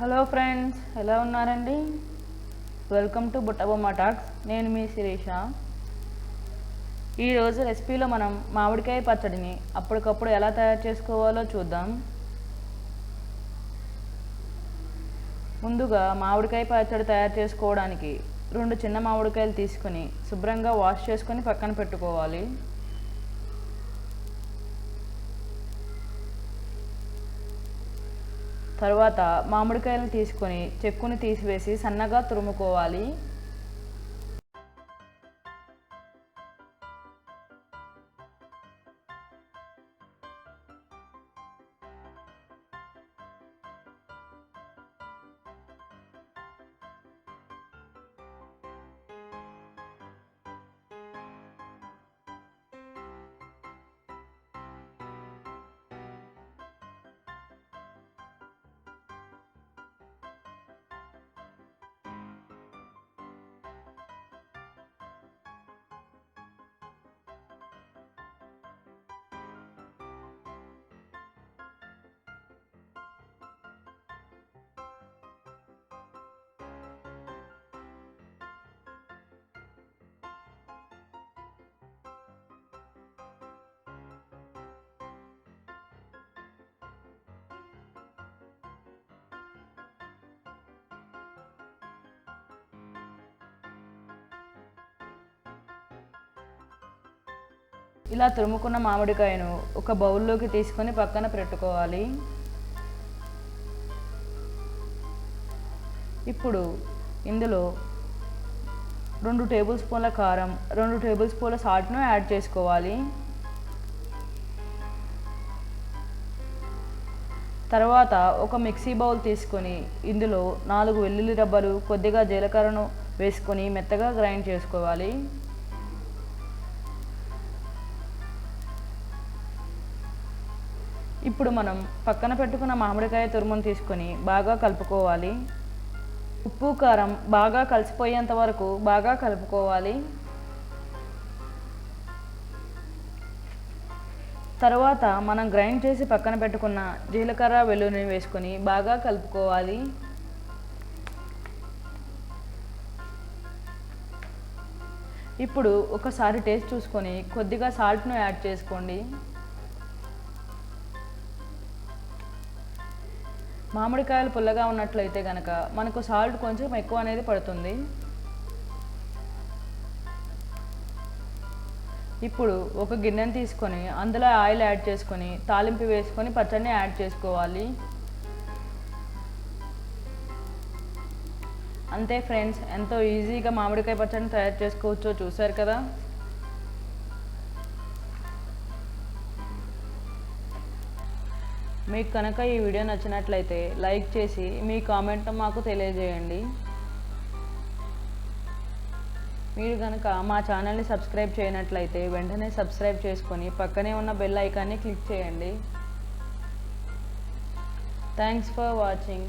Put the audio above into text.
Hello friends ఎలా ఉన్నారండి? Welcome to బుట్టబొమ్మ talks నేను మీ శిరీష. ఈరోజు రెసిపీలో మనం మామిడికాయ పచ్చడిని అప్పటికప్పుడు ఎలా తయారు చేసుకోవాలో చూద్దాం. ముందుగా మామిడికాయ పచ్చడి తయారు చేసుకోవడానికి రెండు చిన్న మామిడికాయలు తీసుకొని శుభ్రంగా వాష్ చేసుకొని పక్కన పెట్టుకోవాలి. తర్వాత మామిడికాయలను తీసుకొని చెక్కును తీసివేసి సన్నగా తురుముకోవాలి. ఇలా తురుముకున్న మామిడికాయను ఒక బౌల్లోకి తీసుకొని పక్కన పెట్టుకోవాలి. ఇప్పుడు ఇందులో రెండు టేబుల్ స్పూన్ల కారం రెండు టేబుల్ స్పూన్ల సాల్ట్ను యాడ్ చేసుకోవాలి. తర్వాత ఒక మిక్సీ బౌల్ తీసుకొని ఇందులో నాలుగు వెల్లుల్లి రబ్బలు కొద్దిగా జీలకర్రను వేసుకొని మెత్తగా గ్రైండ్ చేసుకోవాలి. ఇప్పుడు మనం పక్కన పెట్టుకున్న మామిడికాయ తురుమును తీసుకొని బాగా కలుపుకోవాలి. ఉప్పు కారం బాగా కలిసిపోయేంత వరకు బాగా కలుపుకోవాలి. తర్వాత మనం గ్రైండ్ చేసి పక్కన పెట్టుకున్న జీలకర్ర వెల్లుల్లిని వేసుకొని బాగా కలుపుకోవాలి. ఇప్పుడు ఒకసారి టేస్ట్ చూసుకొని కొద్దిగా సాల్ట్ను యాడ్ చేసుకోండి. మామిడికాయలు పుల్లగా ఉన్నట్లయితే కనుక మనకు సాల్ట్ కొంచెం ఎక్కువ అనేది పడుతుంది. ఇప్పుడు ఒక గిన్నెను తీసుకొని అందులో ఆయిల్ యాడ్ చేసుకొని తాలింపు వేసుకొని పచ్చడిని యాడ్ చేసుకోవాలి. అంతే ఫ్రెండ్స్ ఎంతో ఈజీగా మామిడికాయ పచ్చడిని తయారు చేసుకోవచ్చో చూసారు కదా? మీకు కనుక ఈ వీడియో నచ్చినట్లయితే లైక్ చేసి మీ కామెంట్ మాకు తెలియజేయండి. మీరు కనుక మా ఛానల్ని సబ్స్క్రైబ్ చేయనట్లయితే వెంటనే సబ్స్క్రైబ్ చేసుకొని పక్కనే ఉన్న బెల్ ఐకాన్ని క్లిక్ చేయండి. Thanks for watching